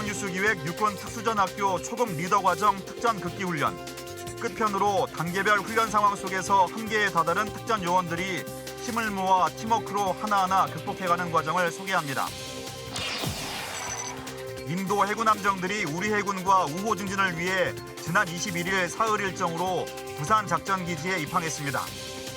국방뉴스기획 육군 특수전학교 초급 리더 과정 특전 극기훈련 끝편으로 단계별 훈련 상황 속에서 한계에 다다른 특전 요원들이 힘을 모아 팀워크로 하나하나 극복해가는 과정을 소개합니다. 인도 해군 함정들이 우리 해군과 우호 증진을 위해 지난 21일 사흘 일정으로 부산 작전기지에 입항했습니다.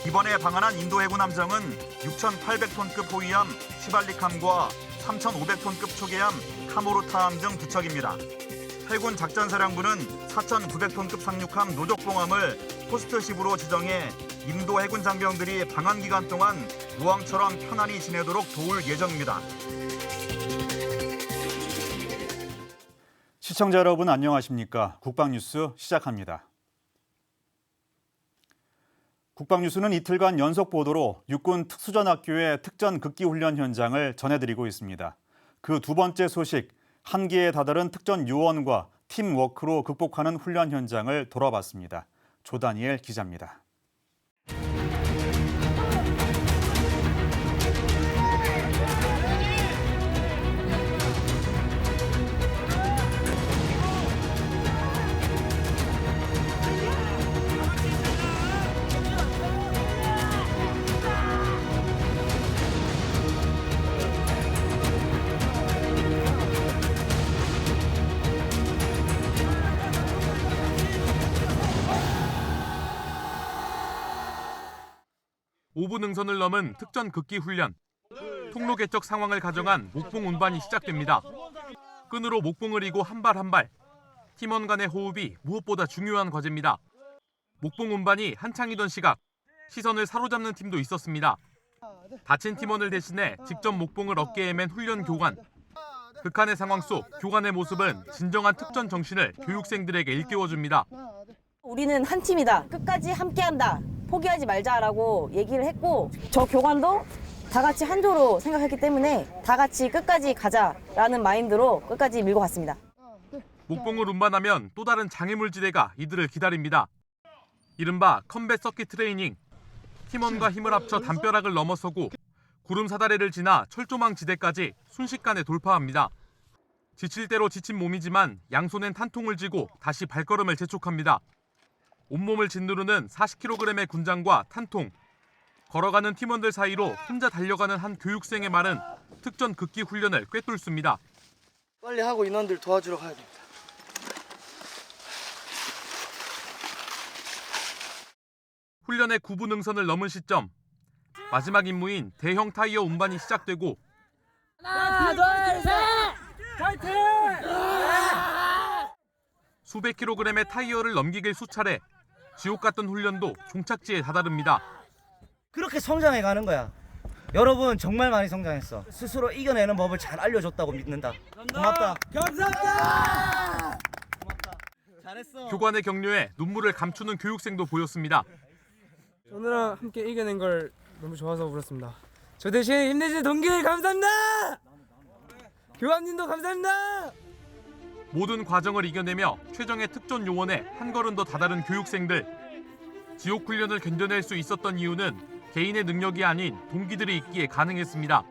이번에 방한한 인도 해군 함정은 6,800톤급 호위함 시발리함과 3,500톤급 초계함 카모르타 함 등 두 척입니다. 해군 작전사령부는 4,900톤급 상륙함 노족봉함을 포스트십으로 지정해 인도 해군 장병들이 방한 기간 동안 무왕처럼 편안히 지내도록 도울 예정입니다. 시청자 여러분 안녕하십니까? 국방뉴스 시작합니다. 국방뉴스는 이틀간 연속 보도로 육군 특수전학교의 특전 극기 훈련 현장을 전해드리고 있습니다. 그 두 번째 소식, 한계에 다다른 특전 요원과 팀워크로 극복하는 훈련 현장을 돌아봤습니다. 조다니엘 기자입니다. 오부 능선을 넘은 특전 극기 훈련. 통로 개척 상황을 가정한 목봉 운반이 시작됩니다. 끈으로 목봉을 이고 한 발 한 발. 팀원 간의 호흡이 무엇보다 중요한 과제입니다. 목봉 운반이 한창이던 시각 시선을 사로잡는 팀도 있었습니다. 다친 팀원을 대신해 직접 목봉을 어깨에 맨 훈련 교관. 극한의 상황 속 교관의 모습은 진정한 특전 정신을 교육생들에게 일깨워줍니다. 우리는 한 팀이다. 끝까지 함께한다. 포기하지 말자라고 얘기를 했고 저 교관도 다 같이 한조로 생각했기 때문에 다 같이 끝까지 가자라는 마인드로 끝까지 밀고 갔습니다. 목봉을 운반하면 또 다른 장애물지대가 이들을 기다립니다. 이른바 컴뱃 서킷 트레이닝. 팀원과 힘을 합쳐 담벼락을 넘어서고 구름 사다리를 지나 철조망 지대까지 순식간에 돌파합니다. 지칠 대로 지친 몸이지만 양손엔 탄통을 쥐고 다시 발걸음을 재촉합니다. 온몸을 짓누르는 40kg의 군장과 탄통. 걸어가는 팀원들 사이로 혼자 달려가는 한 교육생의 말은 특전 극기 훈련을 꿰뚫습니다. 빨리 하고 인원들 도와주러 가야 됩니다. 훈련의 구부 능선을 넘은 시점 마지막 임무인 대형 타이어 운반이 시작되고 수백 킬로그램의 타이어를 넘기길 수차례 지옥 같던 훈련도 종착지에 다다릅니다. 그렇게 성장해 가는 거야. 여러분 정말 많이 성장했어. 스스로 이겨내는 법을 잘 알려줬다고 믿는다. 고맙다. 감사합니다. 고맙다. 잘했어. 교관의 격려에 눈물을 감추는 교육생도 보였습니다. 오늘은 함께 이겨낸 걸 너무 좋아서 울었습니다. 저 대신 힘내신 동기 감사합니다. 교관님도 감사합니다. 모든 과정을 이겨내며 최정의 특전 요원에 한 걸음 더 다다른 교육생들. 지옥 훈련을 견뎌낼 수 있었던 이유는 개인의 능력이 아닌 동기들이 있기에 가능했습니다.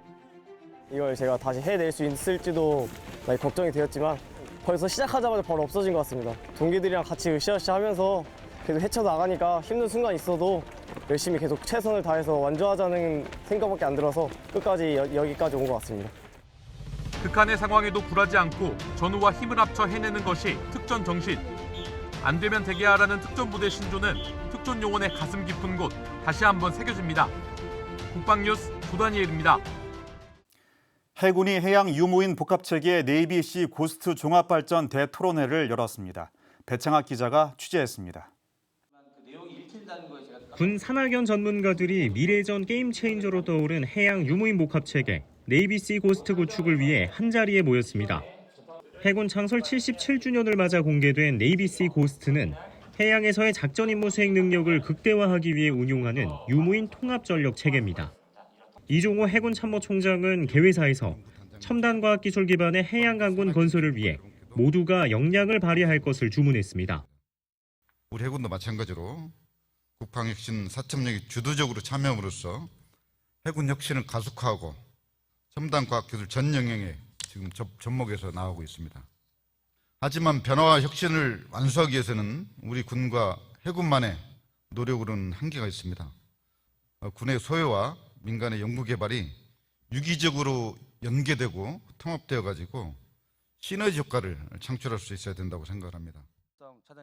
이걸 제가 다시 해낼 수 있을지도 많이 걱정이 되었지만 벌써 시작하자마자 바로 없어진 것 같습니다. 동기들이랑 같이 으쌰으쌰 하면서 계속 헤쳐나가니까 힘든 순간 있어도 열심히 계속 최선을 다해서 완주하자는 생각밖에 안 들어서 끝까지 여, 여기까지 온 것 같습니다. 극한의 상황에도 굴하지 않고 전우와 힘을 합쳐 해내는 것이 특전 정신. 안 되면 되게 하라는 특전 부대 신조는 특전 요원의 가슴 깊은 곳 다시 한번 새겨집니다. 국방뉴스 조다니엘입니다. 해군이 해양 유무인 복합체계 네이비시 고스트 종합발전 대토론회를 열었습니다. 배창학 기자가 취재했습니다. 군 산학연 전문가들이 미래전 게임 체인저로 떠오른 해양 유무인 복합 체계 네이비시 고스트 구축을 위해 한 자리에 모였습니다. 해군 창설 77주년을 맞아 공개된 네이비시 고스트는 해양에서의 작전 임무 수행 능력을 극대화하기 위해 운용하는 유무인 통합 전력 체계입니다. 이종호 해군 참모총장은 개회사에서 첨단 과학 기술 기반의 해양 강군 건설을 위해 모두가 역량을 발휘할 것을 주문했습니다. 우리 해군도 마찬가지로 국방혁신 사점력이 주도적으로 참여함으로써 해군 혁신을 가속화하고 첨단 과학기술 전 영역에 지금 접, 접목해서 나가고 있습니다. 하지만 변화와 혁신을 완수하기 위해서는 우리 군과 해군만의 노력으로는 한계가 있습니다. 어, 군의 소요와 민간의 연구 개발이 유기적으로 연계되고 통합되어 가지고 시너지 효과를 창출할 수 있어야 된다고 생각합니다.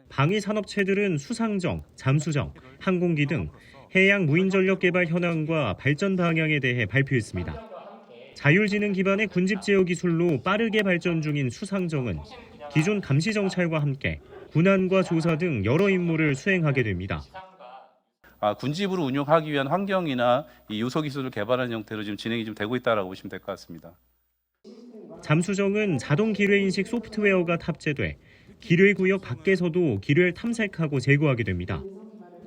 방위 산업체들은 수상정, 잠수정, 항공기 등 해양 무인전력 개발 현황과 발전 방향에 대해 발표했습니다. 자율지능 기반의 군집 제어 기술로 빠르게 발전 중인 수상정은 기존 감시 정찰과 함께 군안과 조사 등 여러 임무를 수행하게 됩니다. 아, 군집으로 운용하기 위한 환경이나 이 요소 기술을 개발하는 형태로 지금 진행이 좀 되고 있다라고 보시면 될 것 같습니다. 잠수정은 자동 기뢰 인식 소프트웨어가 탑재돼 기뢰 구역 밖에서도 기뢰를 탐색하고 제거하게 됩니다.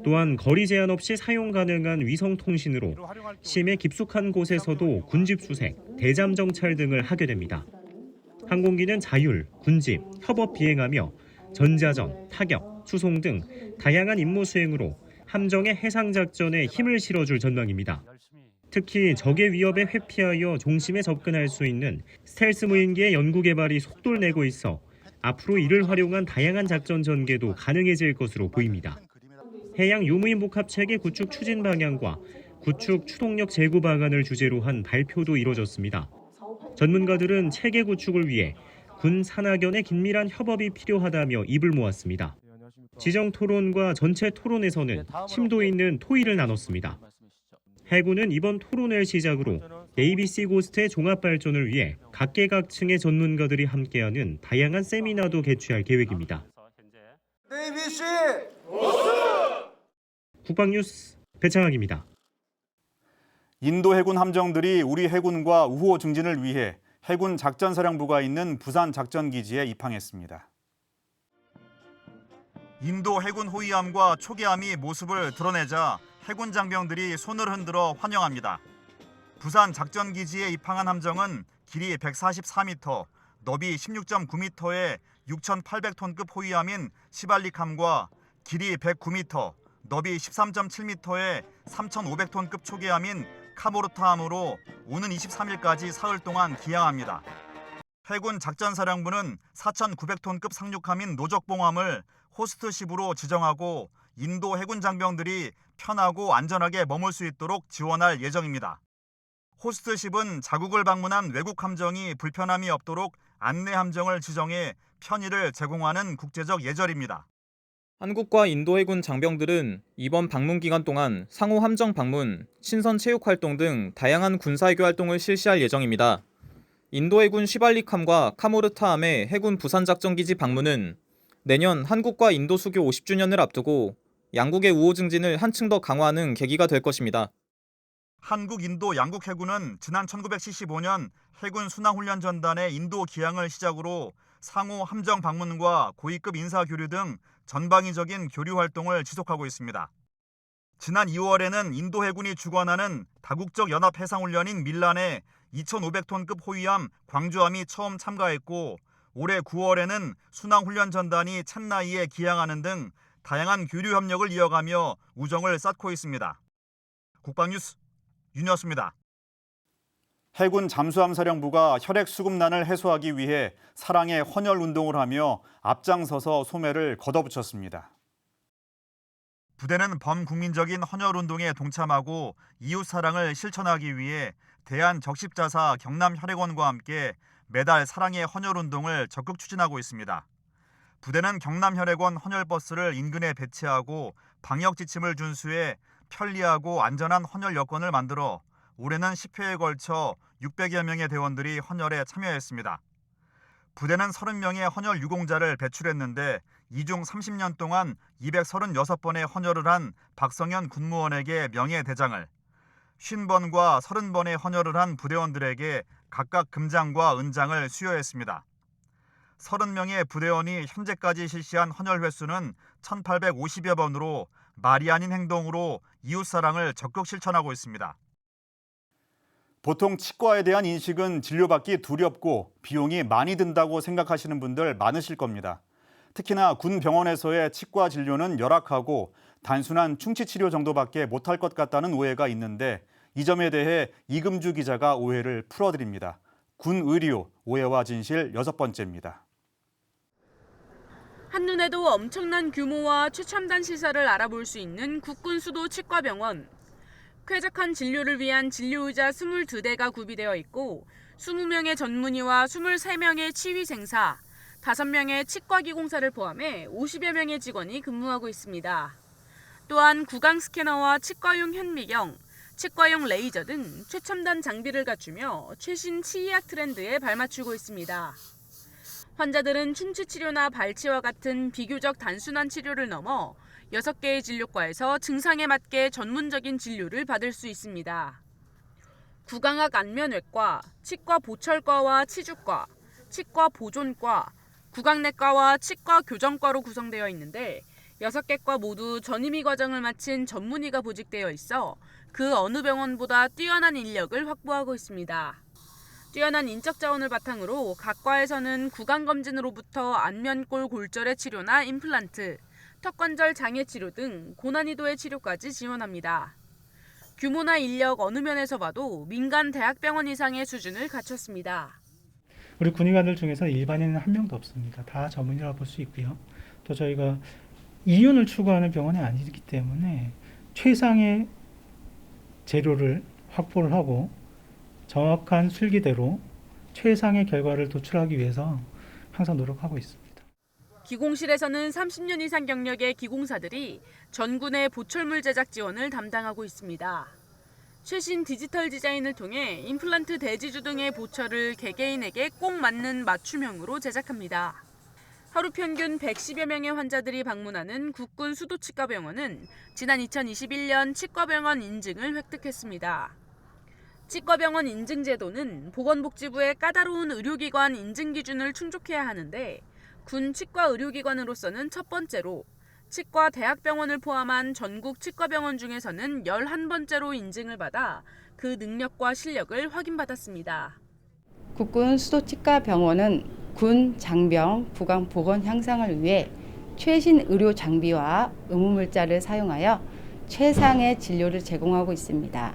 또한 거리 제한 없이 사용 가능한 위성 통신으로 심해 깊숙한 곳에서도 군집 수색, 대잠 정찰 등을 하게 됩니다. 항공기는 자율, 군집, 협업 비행하며 전자전, 타격, 수송 등 다양한 임무 수행으로 함정의 해상 작전에 힘을 실어줄 전망입니다. 특히 적의 위협에 회피하여 종심에 접근할 수 있는 스텔스 무인기의 연구 개발이 속도를 내고 있어 앞으로 이를 활용한 다양한 작전 전개도 가능해질 것으로 보입니다. 해양 유무인 복합 체계 구축 추진 방향과 구축 추동력 제고 방안을 주제로 한 발표도 이뤄졌습니다. 전문가들은 체계 구축을 위해 군 산하견의 긴밀한 협업이 필요하다며 입을 모았습니다. 지정 토론과 전체 토론에서는 심도 있는 토의를 나눴습니다. 해군은 이번 토론을 시작으로 ABC 고스트의 종합 발전을 위해 각계각층의 전문가들이 함께하는 다양한 세미나도 개최할 계획입니다. 국방뉴스 배창학입니다. 인도 해군 함정들이 우리 해군과 우호 증진을 위해 해군 작전사령부가 있는 부산 작전기지에 입항했습니다. 인도 해군 호위함과 초계함이 모습을 드러내자 해군 장병들이 손을 흔들어 환영합니다. 부산 작전기지에 입항한 함정은 길이 144m, 너비 16.9m의 6,800톤급 호위함인 시발리함과 길이 109m, 너비 13.7m의 3,500톤급 초계함인 카모르타함으로 오는 23일까지 사흘 동안 기항합니다. 해군 작전사령부는 4,900톤급 상륙함인 노적봉함을 호스트십으로 지정하고 인도 해군 장병들이 편하고 안전하게 머물 수 있도록 지원할 예정입니다. 호스트십은 자국을 방문한 외국 함정이 불편함이 없도록 안내 함정을 지정해 편의를 제공하는 국제적 예절입니다. 한국과 인도 해 군 장병들은 이번 방문 기간 동안 상호 함정 방문, 신선 체육 활동 등 다양한 군사 외교 활동을 실시할 예정입니다. 인도 해군 시발리함과 카모르타함의 해군 부산 작전 기지 방문은 내년 한국과 인도 수교 50주년을 앞두고 양국의 우호 증진을 한층 더 강화하는 계기가 될 것입니다. 한국 인도 양국 해군은 지난 1975년 해군 순항훈련 전단의 인도 기항을 시작으로 상호 함정 방문과 고위급 인사 교류 등 전방위적인 교류 활동을 지속하고 있습니다. 지난 2월에는 인도 해군이 주관하는 다국적 연합 해상훈련인 밀란에 2,500톤급 호위함 광주함이 처음 참가했고 올해 9월에는 순항훈련 전단이 첸나이에 기항하는 등 다양한 교류 협력을 이어가며 우정을 쌓고 있습니다. 국방뉴스 윤이었습니다. 해군 잠수함 사령부가 혈액 수급난을 해소하기 위해 사랑의 헌혈 운동을 하며 앞장서서 소매를 걷어붙였습니다. 부대는 범국민적인 헌혈 운동에 동참하고 이웃 사랑을 실천하기 위해 대한 적십자사 경남 혈액원과 함께 매달 사랑의 헌혈 운동을 적극 추진하고 있습니다. 부대는 경남 혈액원 헌혈 버스를 인근에 배치하고 방역 지침을 준수해 편리하고 안전한 헌혈 여건을 만들어 올해는 10회에 걸쳐 600여 명의 대원들이 헌혈에 참여했습니다. 부대는 30명의 헌혈 유공자를 배출했는데 이중 30년 동안 236번의 헌혈을 한 박성현 군무원에게 명예대장을, 50번과 30번의 헌혈을 한 부대원들에게 각각 금장과 은장을 수여했습니다. 30명의 부대원이 현재까지 실시한 헌혈 횟수는 1850여 번으로 말이 아닌 행동으로 이웃사랑을 적극 실천하고 있습니다. 보통 치과에 대한 인식은 진료받기 두렵고 비용이 많이 든다고 생각하시는 분들 많으실 겁니다. 특히나 군 병원에서의 치과 진료는 열악하고 단순한 충치 치료 정도밖에 못할 것 같다는 오해가 있는데 이 점에 대해 이금주 기자가 오해를 풀어드립니다. 군 의료 오해와 진실 여섯 번째입니다. 한눈에도 엄청난 규모와 최첨단 시설을 알아볼 수 있는 국군 수도 치과병원. 쾌적한 진료를 위한 진료의자 22대가 구비되어 있고 20명의 전문의와 23명의 치위생사, 5명의 치과기공사를 포함해 50여 명의 직원이 근무하고 있습니다. 또한 구강 스캐너와 치과용 현미경, 치과용 레이저 등 최첨단 장비를 갖추며 최신 치의학 트렌드에 발맞추고 있습니다. 환자들은 충치 치료나 발치와 같은 비교적 단순한 치료를 넘어 6개의 진료과에서 증상에 맞게 전문적인 진료를 받을 수 있습니다. 구강학 안면외과, 치과 보철과와 치주과, 치과 보존과, 구강내과와 치과 교정과로 구성되어 있는데 6개 과 모두 전임의 과정을 마친 전문의가 보직되어 있어 그 어느 병원보다 뛰어난 인력을 확보하고 있습니다. 뛰어난 인적 자원을 바탕으로 각 과에서는 구강 검진으로부터 안면골 골절의 치료나 임플란트, 턱관절 장애 치료 등 고난이도의 치료까지 지원합니다. 규모나 인력 어느 면에서 봐도 민간 대학병원 이상의 수준을 갖췄습니다. 우리 군의관들 중에서 일반인은 한 명도 없습니다. 다 전문이라고 볼수 있고요. 또 저희가 이윤을 추구하는 병원이 아니기 때문에 최상의 재료를 확보를 하고 정확한 술기대로 최상의 결과를 도출하기 위해서 항상 노력하고 있습니다. 기공실에서는 30년 이상 경력의 기공사들이 전군의 보철물 제작 지원을 담당하고 있습니다. 최신 디지털 디자인을 통해 임플란트 대지주 등의 보철을 개개인에게 꼭 맞는 맞춤형으로 제작합니다. 하루 평균 110여 명의 환자들이 방문하는 국군 수도 치과병원은 지난 2021년 치과병원 인증을 획득했습니다. 치과병원 인증 제도는 보건복지부의 까다로운 의료기관 인증 기준을 충족해야 하는데 군 치과 의료기관으로서는 첫 번째로 치과 대학병원을 포함한 전국 치과병원 중에서는 11번째로 인증을 받아 그 능력과 실력을 확인받았습니다. 국군 수도치과병원은 군 장병 부강 보건 향상을 위해 최신 의료 장비와 의무물자를 사용하여 최상의 진료를 제공하고 있습니다.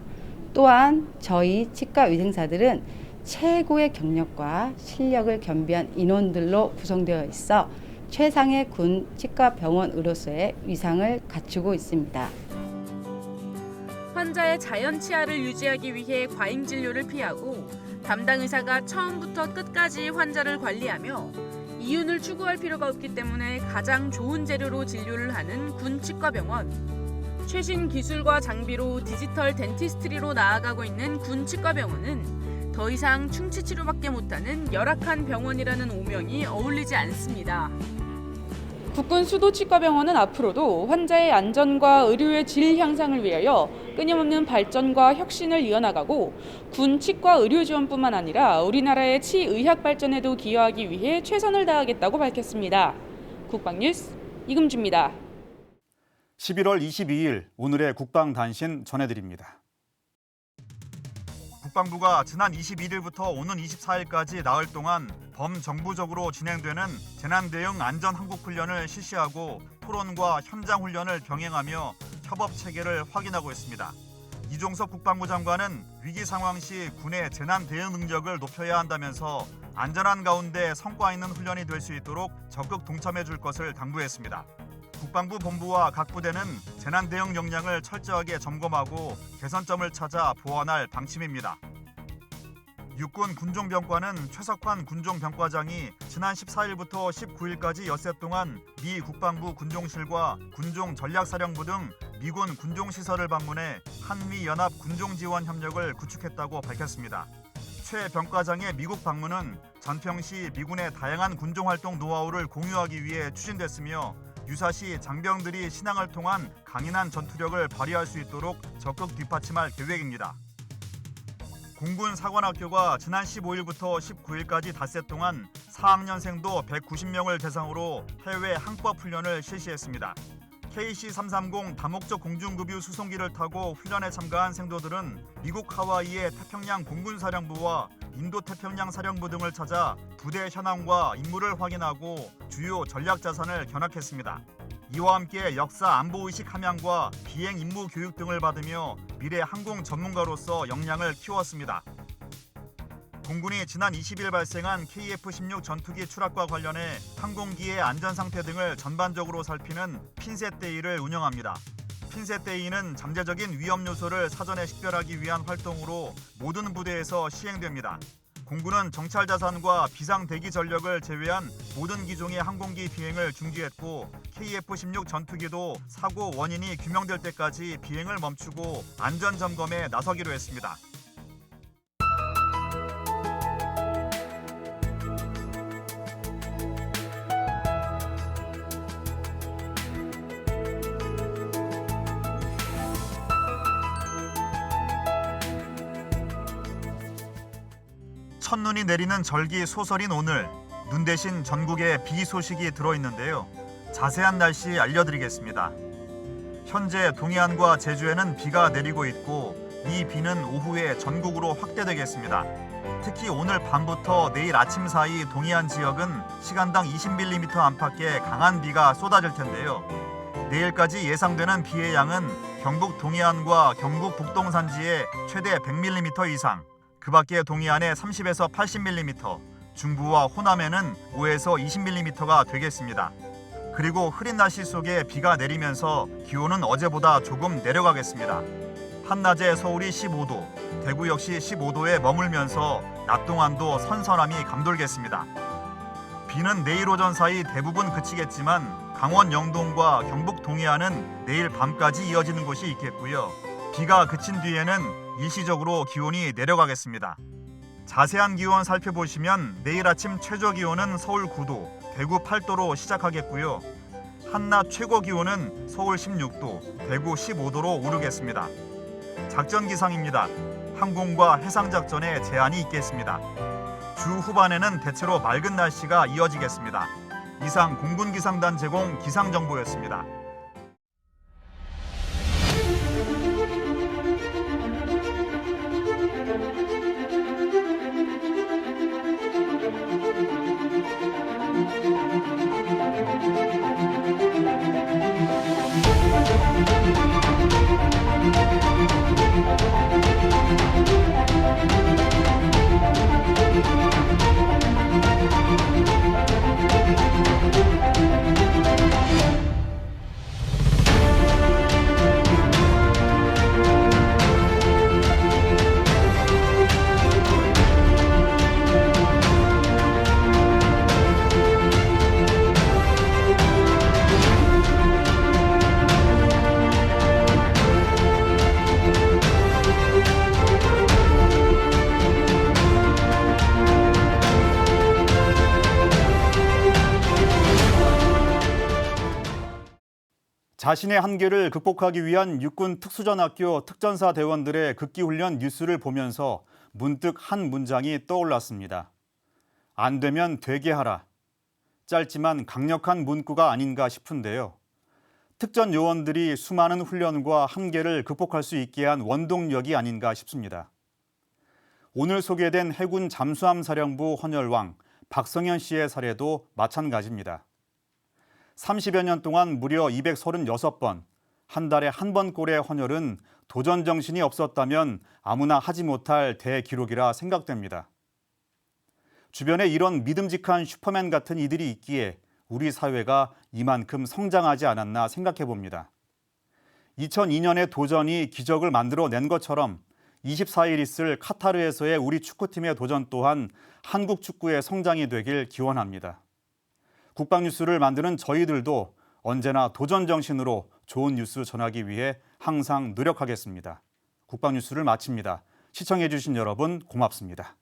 또한 저희 치과 위생사들은 최고의 경력과 실력을 겸비한 인원들로 구성되어 있어 최상의 군 치과 병원으로서의 위상을 갖추고 있습니다. 환자의 자연 치아를 유지하기 위해 과잉 진료를 피하고 담당 의사가 처음부터 끝까지 환자를 관리하며 이윤을 추구할 필요가 없기 때문에 가장 좋은 재료로 진료를 하는 군 치과병원. 최신 기술과 장비로 디지털 덴티스트리로 나아가고 있는 군 치과병원은 더 이상 충치 치료밖에 못하는 열악한 병원이라는 오명이 어울리지 않습니다. 국군 수도치과병원은 앞으로도 환자의 안전과 의료의 질 향상을 위하여 끊임없는 발전과 혁신을 이어나가고 군 치과 의료 지원뿐만 아니라 우리나라의 치의학 발전에도 기여하기 위해 최선을 다하겠다고 밝혔습니다. 국방뉴스 이금주입니다. 11월 22일 오늘의 국방 단신 전해드립니다. 국방부가 지난 21일부터 오는 24일까지 나흘 동안 범정부적으로 진행되는 재난대응 안전한국훈련을 실시하고 토론과 현장훈련을 병행하며 협업 체계를 확인하고 있습니다. 이종석 국방부 장관은 위기 상황 시 군의 재난 대응 능력을 높여야 한다면서 안전한 가운데 성과 있는 훈련이 될 수 있도록 적극 동참해 줄 것을 당부했습니다. 국방부 본부와 각 부대는 재난 대응 역량을 철저하게 점검하고 개선점을 찾아 보완할 방침입니다. 육군 군종병과는 최석환 군종병과장이 지난 14일부터 19일까지 엿새 동안 미 국방부 군종실과 군종 전략사령부 등 미군 군종시설을 방문해 한미 연합 군종지원 협력을 구축했다고 밝혔습니다. 최 병과장의 미국 방문은 전평시 미군의 다양한 군종활동 노하우를 공유하기 위해 추진됐으며 유사시 장병들이 신앙을 통한 강인한 전투력을 발휘할 수 있도록 적극 뒷받침할 계획입니다. 공군 사관학교가 지난 15일부터 19일까지 닷새 동안 4학년생도 190명을 대상으로 해외 항법 훈련을 실시했습니다. KC-330 다목적 공중급유 수송기를 타고 훈련에 참가한 생도들은 미국 하와이의 태평양 공군사령부와 인도 태평양 사령부 등을 찾아 부대 현황과 임무를 확인하고 주요 전략 자산을 견학했습니다. 이와 함께 역사 안보 의식 함양과 비행 임무 교육 등을 받으며 미래 항공 전문가로서 역량을 키웠습니다. 공군이 지난 20일 발생한 KF-16 전투기 추락과 관련해 항공기의 안전 상태 등을 전반적으로 살피는 핀셋 데이를 운영합니다. 핀셋 데이는 잠재적인 위험 요소를 사전에 식별하기 위한 활동으로 모든 부대에서 시행됩니다. 공군은 정찰 자산과 비상 대기 전력을 제외한 모든 기종의 항공기 비행을 중지했고 KF-16 전투기도 사고 원인이 규명될 때까지 비행을 멈추고 안전 점검에 나서기로 했습니다. 첫눈이 내리는 절기 소설인 오늘 눈 대신 전국에 비 소식이 들어있는데요. 자세한 날씨 알려드리겠습니다. 현재 동해안과 제주에는 비가 내리고 있고 이 비는 오후에 전국으로 확대되겠습니다. 특히 오늘 밤부터 내일 아침 사이 동해안 지역은 시간당 20mm 안팎의 강한 비가 쏟아질 텐데요. 내일까지 예상되는 비의 양은 경북 동해안과 경북 북동 산지에 최대 100mm 이상, 그 밖에 동해안에 30에서 80mm, 중부와 호남에는 5에서 20mm가 되겠습니다. 그리고 흐린 날씨 속에 비가 내리면서 기온은 어제보다 조금 내려가겠습니다. 한낮에 서울이 15도, 대구 역시 15도에 머물면서 낮 동안도 선선함이 감돌겠습니다. 비는 내일 오전 사이 대부분 그치겠지만 강원 영동과 경북 동해안은 내일 밤까지 이어지는 곳이 있겠고요. 비가 그친 뒤에는 일시적으로 기온이 내려가겠습니다. 자세한 기온 살펴보시면 내일 아침 최저 기온은 서울 9도, 대구 8도로 시작하겠고요. 한낮 최고 기온은 서울 16도, 대구 15도로 오르겠습니다. 작전 기상입니다. 항공과 해상 작전에 제한이 있겠습니다. 주 후반에는 대체로 맑은 날씨가 이어지겠습니다. 이상 공군 기상단 제공 기상 정보였습니다. 자신의 한계를 극복하기 위한 육군 특수전학교 특전사 대원들의 극기훈련 뉴스를 보면서 문득 한 문장이 떠올랐습니다. 안 되면 되게 하라. 짧지만 강력한 문구가 아닌가 싶은데요. 특전 요원들이 수많은 훈련과 한계를 극복할 수 있게 한 원동력이 아닌가 싶습니다. 오늘 소개된 해군 잠수함 사령부 헌혈왕 박성현 씨의 사례도 마찬가지입니다. 30여 년 동안 무려 236번, 한 달에 한 번 꼴의 헌혈은 도전 정신이 없었다면 아무나 하지 못할 대기록이라 생각됩니다. 주변에 이런 믿음직한 슈퍼맨 같은 이들이 있기에 우리 사회가 이만큼 성장하지 않았나 생각해 봅니다. 2002년의 도전이 기적을 만들어 낸 것처럼 24일 있을 카타르에서의 우리 축구팀의 도전 또한 한국 축구의 성장이 되길 기원합니다. 국방 뉴스를 만드는 저희들도 언제나 도전 정신으로 좋은 뉴스 전하기 위해 항상 노력하겠습니다. 국방 뉴스를 마칩니다. 시청해 주신 여러분 고맙습니다.